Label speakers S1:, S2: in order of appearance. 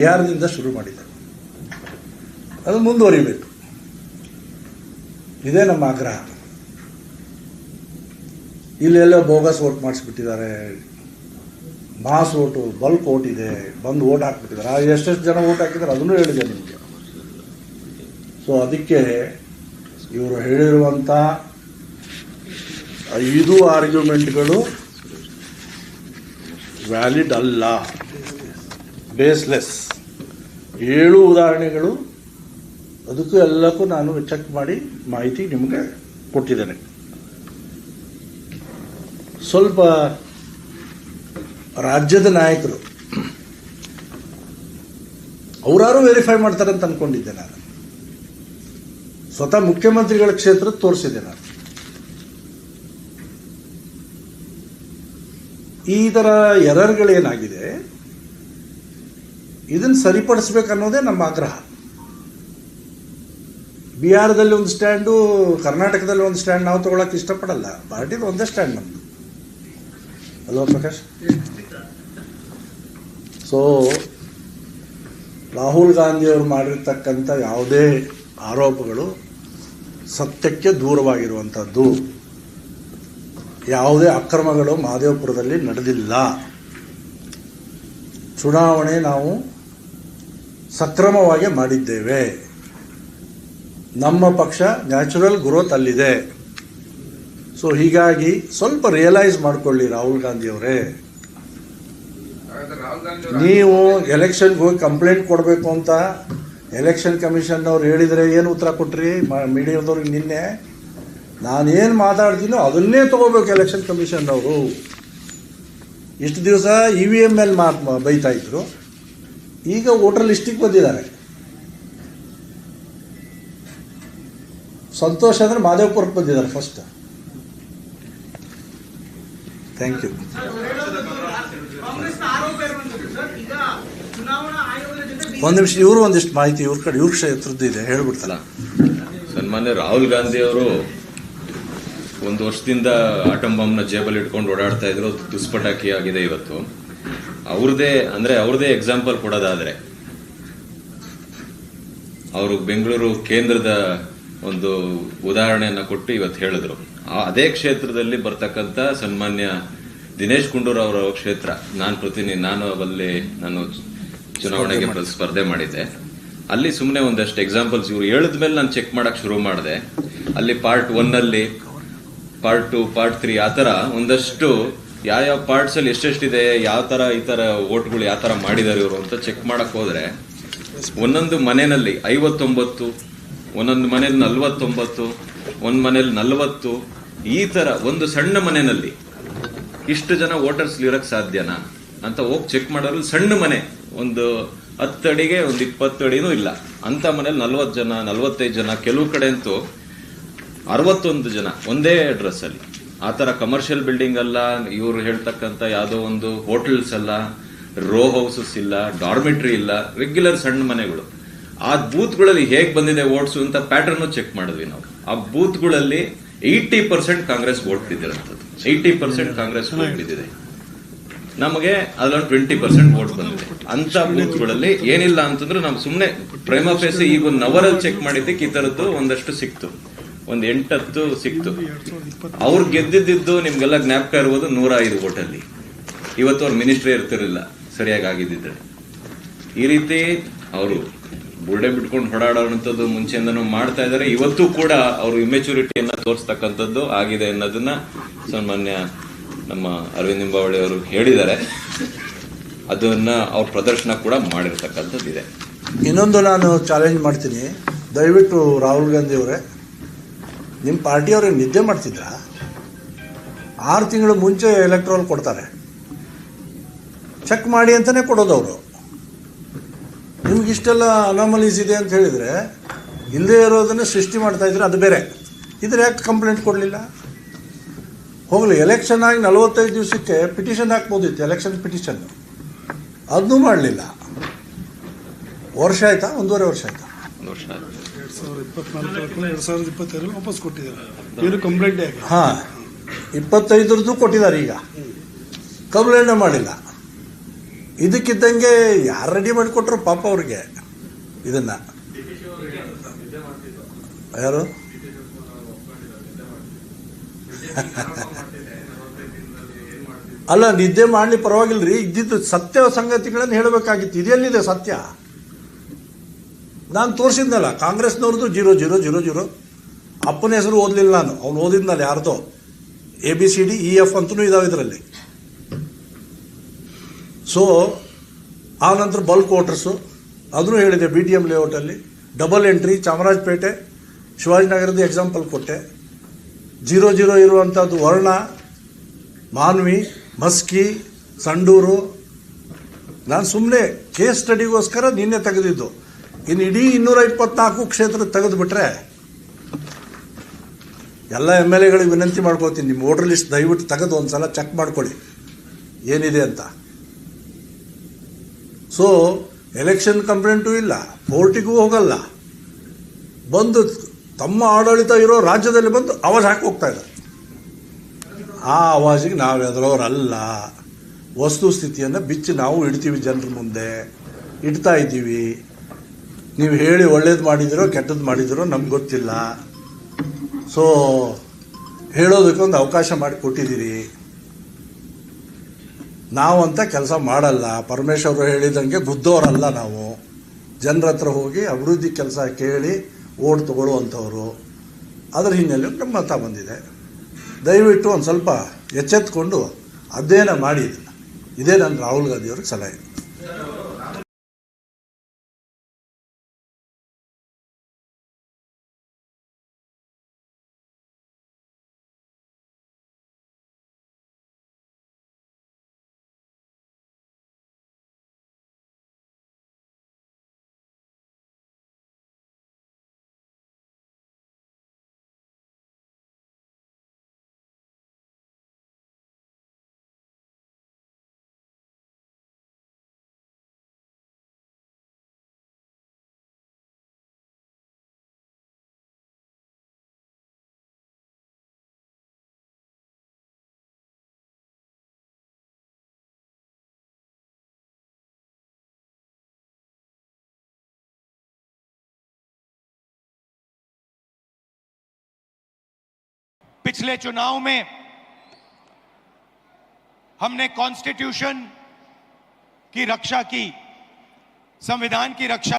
S1: ಬಿಹಾರದಿಂದ ಶುರು ಮಾಡಿದ್ದಾರೆ? ಅದು ಮುಂದುವರಿಬೇಕು. ಇದೇ ನಮ್ಮ ಆಗ್ರಹ. ಇಲ್ಲೆಲ್ಲ ಬೋಗಸ್ ಓಟ್ ಮಾಡಿಸ್ಬಿಟ್ಟಿದ್ದಾರೆ. ಮಾಸ್ ಓಟು ಬಲ್ಕ್ ಓಟ್ ಇದೆ. ಬಂದು ಓಟ್ ಹಾಕ್ಬಿಟ್ಟಿದ್ದಾರೆ. ಎಷ್ಟೆಷ್ಟು ಜನ ಓಟ್ ಹಾಕಿದ್ದಾರೆ ಅದನ್ನು ಹೇಳಿದೆ ನಿಮಗೆ. ಸೊ ಅದಕ್ಕೆ ಇವರು ಹೇಳಿರುವಂಥ ಐದು ಆರ್ಗ್ಯುಮೆಂಟ್ಗಳು ವ್ಯಾಲಿಡ್ ಅಲ್ಲ. ಬೇಸ್ಲೆಸ್ ಏಳು ಉದಾಹರಣೆಗಳು. ಅದಕ್ಕೂ ಎಲ್ಲಕ್ಕೂ ನಾನು ಚೆಕ್ ಮಾಡಿ ಮಾಹಿತಿ ನಿಮಗೆ ಕೊಟ್ಟಿದ್ದೇನೆ. ಸ್ವಲ್ಪ ರಾಜ್ಯದ ನಾಯಕರು. ಅವರಾರು ವೆರಿಫೈ ಮಾಡ್ತಾರೆ ಅಂತ ಅನ್ಕೊಂಡಿದ್ದೆ ನಾನು. ಸ್ವತಃ ಮುಖ್ಯಮಂತ್ರಿಗಳ ಕ್ಷೇತ್ರ ತೋರಿಸಿದೆ ನಾನು. ಈ ಥರ ಎರರ್ಗಳೇನಾಗಿದೆ ಇದನ್ನು ಸರಿಪಡಿಸ್ಬೇಕನ್ನೋದೇ ನಮ್ಮ ಆಗ್ರಹ. ಬಿಹಾರದಲ್ಲಿ ಒಂದು ಸ್ಟ್ಯಾಂಡು, ಕರ್ನಾಟಕದಲ್ಲಿ ಒಂದು ಸ್ಟ್ಯಾಂಡ್ ನಾವು ತಗೊಳಕ್ಕೆ ಇಷ್ಟಪಡಲ್ಲ. ಪಾರ್ಟಿದು ಒಂದೇ ಸ್ಟ್ಯಾಂಡ್ ನಮ್ಮದು ಅಲ್ವಾ ಪ್ರಕಾಶ್? ಸೊ ರಾಹುಲ್ ಗಾಂಧಿಯವರು ಮಾಡಿರ್ತಕ್ಕಂಥ ಯಾವುದೇ ಆರೋಪಗಳು ಸತ್ಯಕ್ಕೆ ದೂರವಾಗಿರುವಂಥದ್ದು. ಯಾವುದೇ ಅಕ್ರಮಗಳು ಮಹದೇವಪುರದಲ್ಲಿ ನಡೆದಿಲ್ಲ. ಚುನಾವಣೆ ನಾವು ಸಕ್ರಮವಾಗಿ ಮಾಡಿದ್ದೇವೆ. ನಮ್ಮ ಪಕ್ಷ ನ್ಯಾಚುರಲ್ ಗ್ರೋತ್ ಅಲ್ಲಿದೆ. ಸೊ ಹೀಗಾಗಿ ಸ್ವಲ್ಪ ರಿಯಲೈಸ್ ಮಾಡಿಕೊಳ್ಳಿ ರಾಹುಲ್ ಗಾಂಧಿಯವರೇ. ನೀವು ಎಲೆಕ್ಷನ್ಗೆ ಹೋಗಿ ಕಂಪ್ಲೇಂಟ್ ಕೊಡಬೇಕು ಅಂತ ಎಲೆಕ್ಷನ್ ಕಮಿಷನ್ ಅವ್ರು ಹೇಳಿದರೆ ಏನು ಉತ್ತರ ಕೊಟ್ರಿ? ಮೀಡಿಯಾದವ್ರಿಗೆ ನಿನ್ನೆ. ನಾನೇನು ಮಾತಾಡ್ತೀನೋ ಅದನ್ನೇ ತಗೋಬೇಕು ಎಲೆಕ್ಷನ್ ಕಮಿಷನ್ ಅವರು. ಇಷ್ಟು ದಿವಸ ಇ ವಿ ಎಂ ಎಲ್ ಮಾತು ಬೈತಾಯಿದ್ರು ಈಗ ವೋಟರ್ ಲಿಸ್ಟಿಗೆ ಬಂದಿದ್ದಾರೆ. ಸಂತೋಷ ಅಂದರೆ ಮಾದೇವಪುರಕ್ಕೆ ಬಂದಿದ್ದಾರೆ ಫಸ್ಟ್ ಥ್ಯಾಂಕ್ ಯು ಒಂದ್ ನಿಮಿಷ, ಇವರು ಒಂದಿಷ್ಟು ಮಾಹಿತಿ, ಇವ್ರ ಕಡೆ, ಇವ್ರ ಕ್ಷೇತ್ರದ್ದು ಇದೆ, ಹೇಳ್ಬಿಡ್ತಲ್ಲ.
S2: ಸನ್ಮಾನ್ಯ ರಾಹುಲ್ ಗಾಂಧಿ ಅವರು ಒಂದು ವರ್ಷದಿಂದ ಆಟಂ ಬಾಂಬ್ನ ಜೇಬಲ್ಲಿ ಇಟ್ಕೊಂಡು ಓಡಾಡ್ತಾ ಇದ್ರು ದುಸ್ಪಟಾಕಿ ಆಗಿದೆ ಇವತ್ತು. ಅವ್ರದೇ ಅಂದ್ರೆ ಅವ್ರದೇ ಎಕ್ಸಾಂಪಲ್ ಕೊಡೋದಾದ್ರೆ ಅವರು ಬೆಂಗಳೂರು ಕೇಂದ್ರದ ಒಂದು ಉದಾಹರಣೆಯನ್ನ ಕೊಟ್ಟು ಇವತ್ತು ಹೇಳಿದ್ರು. ಅದೇ ಕ್ಷೇತ್ರದಲ್ಲಿ ಬರ್ತಕ್ಕಂಥ ಸನ್ಮಾನ್ಯ ದಿನೇಶ್ ಗುಂಡೂರಾವ್ ಅವರ ಕ್ಷೇತ್ರ ನಾನು ಪ್ರತಿನಿ ನಾನು ಅಲ್ಲಿ ನಾನು ಚುನಾವಣೆಗೆ ಸ್ಪರ್ಧೆ ಮಾಡಿದ್ದೆ. ಅಲ್ಲಿ ಸುಮ್ಮನೆ ಒಂದಷ್ಟು ಎಕ್ಸಾಂಪಲ್ಸ್ ಇವ್ರು ಹೇಳಿದ ಮೇಲೆ ನಾನು ಚೆಕ್ ಮಾಡಕ್ ಶುರು ಮಾಡಿದೆ. ಅಲ್ಲಿ ಪಾರ್ಟ್ ಒನ್ನಲ್ಲಿ ಪಾರ್ಟ್ ಟು ಪಾರ್ಟ್ ತ್ರೀ ಆ ಥರ ಒಂದಷ್ಟು ಯಾವ ಯಾವ ಪಾರ್ಟ್ಸ್ ಅಲ್ಲಿ ಎಷ್ಟೆಷ್ಟಿದೆ ಯಾವ ತರ ಈ ತರ ಓಟ್ಗಳು ಯಾವ ತರ ಮಾಡಿದ್ದಾರೆ ಇವರು ಅಂತ ಚೆಕ್ ಮಾಡಕ್ ಹೋದ್ರೆ, ಒಂದೊಂದು ಮನೆಯಲ್ಲಿ ಐವತ್ತೊಂಬತ್ತು, ಒಂದೊಂದು ಮನೇಲಿ ನಲ್ವತ್ತೊಂಬತ್ತು, ಒಂದ್ ಮನೇಲಿ ನಲವತ್ತು, ಈ ತರ ಒಂದು ಸಣ್ಣ ಮನೆಯಲ್ಲಿ ಇಷ್ಟು ಜನ ವೋಟರ್ಸ್ ಇರಕ್ ಸಾಧ್ಯನಾ ಅಂತ ಹೋಗಿ ಚೆಕ್ ಮಾಡೋರು ಸಣ್ಣ ಮನೆ, ಒಂದು ಹತ್ತು ಅಡಿಗೆ, ಒಂದು ಇಪ್ಪತ್ತು ಅಡಿನೂ ಇಲ್ಲ. ಅಂತ ಮನೇಲಿ ನಲ್ವತ್ತು ಜನ, ನಲ್ವತ್ತೈದು ಜನ, ಕೆಲವು ಕಡೆ ಅಂತೂ ಅರವತ್ತೊಂದು ಜನ ಒಂದೇ ಅಡ್ರೆಸ್ ಅಲ್ಲಿ. ಆ ತರ ಕಮರ್ಷಿಯಲ್ ಬಿಲ್ಡಿಂಗ್ ಅಲ್ಲ ಇವರು ಹೇಳ್ತಕ್ಕಂತ ಯಾವುದೋ ಒಂದು ಹೋಟೆಲ್ಸ್ ಅಲ್ಲ ರೋ ಹೌಸಸ್ ಇಲ್ಲ ಡಾರ್ಮಿಟ್ರಿ ಇಲ್ಲ ರೆಗ್ಯುಲರ್ ಸಣ್ಣ ಮನೆಗಳು. ಆ ಬೂತ್ಗಳಲ್ಲಿ ಹೇಗೆ ಬಂದಿದೆ ವೋಟ್ಸ್ ಅಂತ ಪ್ಯಾಟರ್ನ್ ಚೆಕ್ ಮಾಡಿದ್ವಿ ನಾವು. ಆ ಬೂತ್ಗಳಲ್ಲಿ ಏಯ್ಟಿ ಪರ್ಸೆಂಟ್ ಕಾಂಗ್ರೆಸ್ ವೋಟ್ ಬಿದ್ದಿರೋಂಥದ್ದು. ಏಯ್ಟಿ ಪರ್ಸೆಂಟ್ ಕಾಂಗ್ರೆಸ್ ವೋಟ್ ಬಿದ್ದಿದೆ. ನಮಗೆ ಅದರಲ್ಲಿ ಟ್ವೆಂಟಿ ಪರ್ಸೆಂಟ್ ವೋಟ್ ಬಂದಿದೆ. ಅಂತ ಬೂತ್ಗಳಲ್ಲಿ ಏನಿಲ್ಲ ಅಂತಂದ್ರೆ ನಾವು ಸುಮ್ಮನೆ ಪ್ರೇಮ ಫೇಸ್ ಈಗ ಒಂದು ನವರಲ್ಲಿ ಚೆಕ್ ಮಾಡಿದ್ದಕ್ಕೆ ಈ ತರದ್ದು ಒಂದಷ್ಟು ಸಿಕ್ತು. ಒಂದ್ ಎಂಟತ್ತು ಸಿಕ್ತು. ಅವ್ರು ಗೆದ್ದಿದ್ದು ನಿಮ್ಗೆಲ್ಲ ಜ್ಞಾಪಕ ಇರ್ಬೋದು ನೂರ ಐದು ಓಟಲ್ಲಿ ಇವತ್ತು ಅವ್ರು ಮಿನಿಸ್ಟ್ರಿ ಇರ್ತಿರಲಿಲ್ಲ, ಸರಿಯಾಗಿ ಆಗಿದ್ದಿದ್ರೆ. ಈ ರೀತಿ ಅವರು ಬುರ್ಡೆ ಬಿಟ್ಕೊಂಡು ಹೊಡಾಡೋಂಥದ್ದು ಮುಂಚೆಯಿಂದನೂ ಮಾಡ್ತಾ ಇದ್ದಾರೆ. ಇವತ್ತು ಕೂಡ ಅವರು ಇಮೆಚುರಿಟಿಯನ್ನು ತೋರಿಸ್ತಕ್ಕಂಥದ್ದು ಆಗಿದೆ ಅನ್ನೋದನ್ನ ಸಾಮಾನ್ಯ ನಮ್ಮ ಅರವಿಂದ್ ನಿಂಬಾವಳಿ ಅವರು ಹೇಳಿದ್ದಾರೆ. ಅದನ್ನ ಅವ್ರ ಪ್ರದರ್ಶನ ಕೂಡ ಮಾಡಿರ್ತಕ್ಕಂಥದ್ದು ಇದೆ
S1: ಇನ್ನೊಂದು ನಾನು ಚಾಲೆಂಜ್ ಮಾಡ್ತೀನಿ. ದಯವಿಟ್ಟು ರಾಹುಲ್ ಗಾಂಧಿ ಅವರೇ ನಿಮ್ಮ ಪಾರ್ಟಿಯವ್ರಿಗೆ ನಿದ್ದೆ ಮಾಡ್ತಿದ್ರಾ? ಆರು ತಿಂಗಳು ಮುಂಚೆ ಎಲೆಕ್ಟ್ರೋಲ್ ಕೊಡ್ತಾರೆ. ಚೆಕ್ ಮಾಡಿ ಅಂತಲೇ ಕೊಡೋದು ಅವರು. ನಿಮ್ಗೆ ಇಷ್ಟೆಲ್ಲ ಅನಾಮಲೀಸ್ ಇದೆ ಅಂತ ಹೇಳಿದರೆ ಹಿಂದೆ ಇರೋದನ್ನು ಸೃಷ್ಟಿ ಮಾಡ್ತಾ ಇದ್ರೆ ಅದು ಬೇರೆ. ಇದ್ರ ಯಾಕೆ ಕಂಪ್ಲೇಂಟ್ ಕೊಡಲಿಲ್ಲ? ಹೋಗಲಿ ಎಲೆಕ್ಷನ್ ಆಗಿ ನಲವತ್ತೈದು ದಿವಸಕ್ಕೆ ಪಿಟಿಷನ್ ಹಾಕ್ಬೋದಿತ್ತು ಎಲೆಕ್ಷನ್ ಪಿಟಿಷನ್ ಅದನ್ನೂ ಮಾಡಲಿಲ್ಲ. ವರ್ಷ ಆಯ್ತಾ? ಒಂದೂವರೆ ವರ್ಷ ಆಯ್ತಾ?
S2: ವರ್ಷ
S3: ಸಾವಿರದ ಇಪ್ಪತ್ನಾಲ್ಕು ಎರಡ್ ಸಾವಿರದ ಇಪ್ಪತ್ತೈದರಲ್ಲಿ ವಾಪಸ್ ಕೊಟ್ಟಿದ್ದಾರೆ. ಏನು ಕಂಪ್ಲೇಂಟ್ ಆಗಿ
S1: ಹಾಂ. ಇಪ್ಪತ್ತೈದರದ್ದು ಕೊಟ್ಟಿದ್ದಾರೆ ಈಗ. ಕಂಪ್ಲೇಂಟ್ ಮಾಡಿಲ್ಲ. ಇದಕ್ಕಿದ್ದಂಗೆ ಯಾರು ರೆಡಿ ಮಾಡಿಕೊಟ್ರು ಪಾಪ ಅವ್ರಿಗೆ ಇದನ್ನ. ಯಾರು? ಅಲ್ಲ ನಿದ್ದೆ ಮಾಡಲಿ ಪರವಾಗಿಲ್ಲ ರೀ ಇದ್ದಿದ್ದು ಸತ್ಯ ಸಂಗತಿಗಳನ್ನು ಹೇಳಬೇಕಾಗಿತ್ತು. ಇದೆಲ್ಲಿದೆ ಸತ್ಯ? ನಾನು ತೋರಿಸಿದ್ನಲ್ಲ ಕಾಂಗ್ರೆಸ್ನವ್ರದ್ದು ಜೀರೋ ಜೀರೋ ಜೀರೋ ಜೀರೋ. ಅಪ್ಪನ ಹೆಸರು ಓದಲಿಲ್ಲ ನಾನು, ಅವ್ನು ಓದಿದ್ನಲ್ಲ ಯಾರ್ದೋ. A B C D E F ಅಂತಲೂ ಇದಾವೆ ಇದರಲ್ಲಿ. ಸೊ ಆ ನಂತರ ಬಲ್ಕ್ ವೋಟರ್ಸು ಅದನ್ನು ಹೇಳಿದೆ ಬಿ ಟಿ ಎಂ ಲೇಔಟಲ್ಲಿ ಡಬಲ್ ಎಂಟ್ರಿ ಚಾಮರಾಜಪೇಟೆ, ಶಿವಾಜಿನಗರದ್ದು ಎಕ್ಸಾಂಪಲ್ ಕೊಟ್ಟೆ. ಜೀರೋ ಜೀರೋ ಇರುವಂಥದ್ದು ವರ್ಣ, ಮಾನ್ವಿ, ಮಸ್ಕಿ, ಸಂಡೂರು. ನಾನು ಸುಮ್ಮನೆ ಕೇಸ್ ಸ್ಟಡಿಗೋಸ್ಕರ ನಿನ್ನೆ ತೆಗೆದಿದ್ದು. ಇನ್ನು ಇಡೀ ಇನ್ನೂರ ಇಪ್ಪತ್ನಾಲ್ಕು ಕ್ಷೇತ್ರ ತೆಗೆದುಬಿಟ್ರೆ ಎಲ್ಲ ಎಂ ಎಲ್ ಎಗಳಿಗೆ ವಿನಂತಿ ಮಾಡ್ಕೋತೀನಿ ನಿಮ್ಮ ವೋಟರ್ ಲಿಸ್ಟ್ ದಯವಿಟ್ಟು ತೆಗೆದು ಒಂದು ಸಲ ಚೆಕ್ ಮಾಡ್ಕೊಳ್ಳಿ. ಏನಿದೆ ಅಂತ. ಸೊ ಎಲೆಕ್ಷನ್ ಕಂಪ್ಲೇಂಟೂ ಇಲ್ಲ. ಕೋರ್ಟಿಗೂ ಹೋಗಲ್ಲ. ಬಂದು ತಮ್ಮ ಆಡಳಿತ ಇರೋ ರಾಜ್ಯದಲ್ಲಿ ಬಂದು ಆವಾಜ್ ಹಾಕಿ ಹೋಗ್ತಾ ಇದ್ದಾರೆ. ಆ ಆವಾಜಿಗೆ ನಾವು ಎದುರೋರಲ್ಲ ವಸ್ತು ಸ್ಥಿತಿಯನ್ನು ಬಿಚ್ಚಿ ನಾವು ಇಡ್ತೀವಿ ಜನರ ಮುಂದೆ. ಇಡ್ತಾ ಇದ್ದೀವಿ. ನೀವು ಹೇಳಿ ಒಳ್ಳೇದು ಮಾಡಿದಿರೋ ಕೆಟ್ಟದ್ದು ಮಾಡಿದಿರೋ ನಮ್ಗೆ ಗೊತ್ತಿಲ್ಲ. ಸೊ ಹೇಳೋದಕ್ಕೊಂದು ಅವಕಾಶ ಮಾಡಿ ಕೊಟ್ಟಿದ್ದೀರಿ. ಅಂತ ಕೆಲಸ ಮಾಡಲ್ಲ. ಪರಮೇಶ್ವರು ಹೇಳಿದಂಗೆ ಬುದ್ಧವರಲ್ಲ ನಾವು. ಜನರ ಹತ್ರ ಹೋಗಿ ಅಭಿವೃದ್ಧಿ ಕೆಲಸ ಕೇಳಿ ಓಟ್ ತಗೊಳ್ಳುವಂಥವ್ರು. ಅದರ ಹಿನ್ನೆಲೆ ನಮ್ಮ ಮತ ಬಂದಿದೆ. ದಯವಿಟ್ಟು ಒಂದು ಸ್ವಲ್ಪ ಎಚ್ಚೆತ್ಕೊಂಡು ಅಧ್ಯಯನ ಮಾಡಿ ಇದನ್ನು. ಇದೇ ನಾನು ರಾಹುಲ್ ಗಾಂಧಿಯವ್ರಿಗೆ ಸಲಹೆ.
S4: पिछले चुनाव में हमने कॉन्स्टिट्यूशन की रक्षा की संविधान की रक्षा